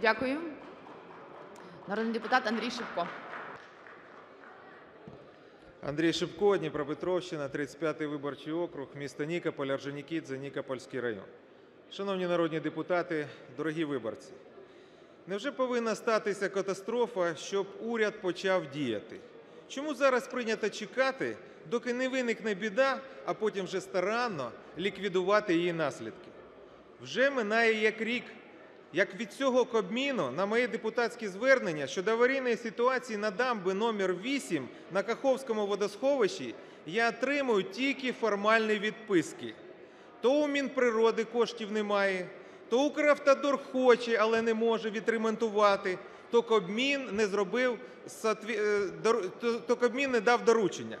Дякую. Народний депутат Андрій Шипко. Андрій Шипко, Дніпропетровщина, 35-й виборчий округ, місто Нікополь, Орджонікідзе, Нікопольський район. Шановні народні депутати, дорогі виборці, невже повинна статися катастрофа, щоб уряд почав діяти? Чому зараз прийнято чекати, доки не виникне біда, а потім вже старанно ліквідувати її наслідки? Вже минає як рік, як від цього Кабміну на моє депутатське звернення щодо аварійної ситуації на дамби номер 8 на Каховському водосховищі я отримую тільки формальні відписки. То у Мінприроди коштів немає, то Укравтодор хоче, але не може відремонтувати, то Кабмін не зробив, е, то Кабмін не дав доручення.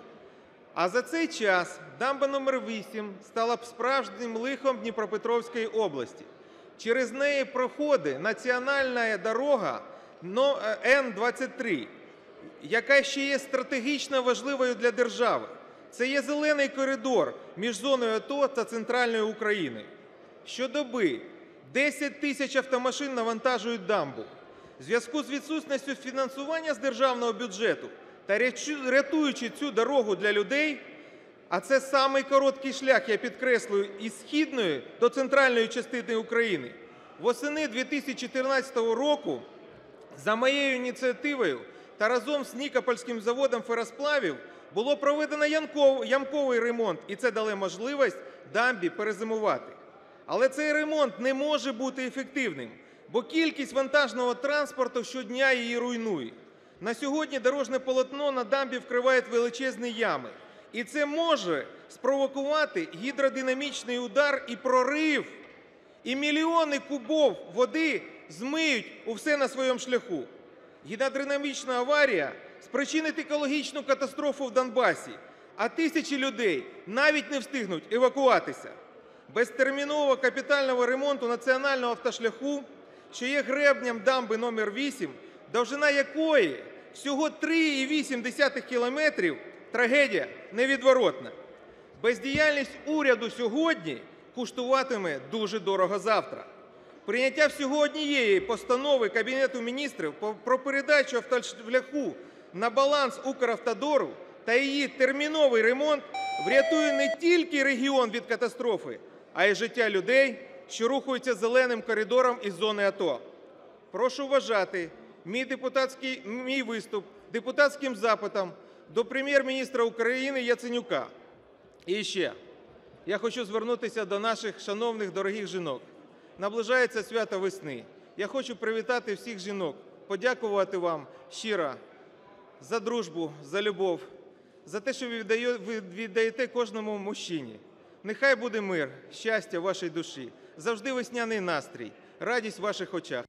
А за цей час дамба номер 8 стала б справжнім лихом Дніпропетровської області. Через неї проходить національна дорога е, Н-23, яка ще є стратегічно важливою для держави. Це є зелений коридор між зоною АТО та центральною Україною. Щодоби 10 тисяч автомашин навантажують дамбу. В зв'язку з відсутністю фінансування з державного бюджету та рятуючи цю дорогу для людей, а це самий короткий шлях, я підкреслюю, із східної до центральної частини України. Восени 2014 року за моєю ініціативою та разом з Нікопольським заводом феросплавів було проведено ямковий ремонт, і це дало можливість дамбі перезимувати. Але цей ремонт не може бути ефективним, бо кількість вантажного транспорту щодня її руйнує. На сьогодні дорожне полотно на дамбі вкривають величезні ями. І це може спровокувати гідродинамічний удар і прорив і мільйони кубов води змиють усе на своєму шляху. Гідродинамічна аварія спричинить екологічну катастрофу в Донбасі, а тисячі людей навіть не встигнуть евакуватися. Без термінового капітального ремонту національного автошляху, що є гребнем дамби номер 8, довжина якої всього 3,8 кілометрів, трагедія невідворотна. Бездіяльність уряду сьогодні коштуватиме дуже дорого завтра. Прийняття всього однієї постанови Кабінету міністрів про передачу автошляху на баланс Укравтодору та її терміновий ремонт врятує не тільки регіон від катастрофи, а й життя людей, що рухаються зеленим коридором із зони АТО. Прошу вважати мій депутатський мій виступ депутатським запитом до Прем'єр-міністра України Яценюка. І ще я хочу звернутися до наших шановних дорогих жінок. Наближається свято весни. Я хочу привітати всіх жінок, подякувати вам щиро за дружбу, за любов, за те, що ви віддаєте кожному мужчині. Нехай буде мир, щастя вашій душі, завжди весняний настрій, радість в ваших очах.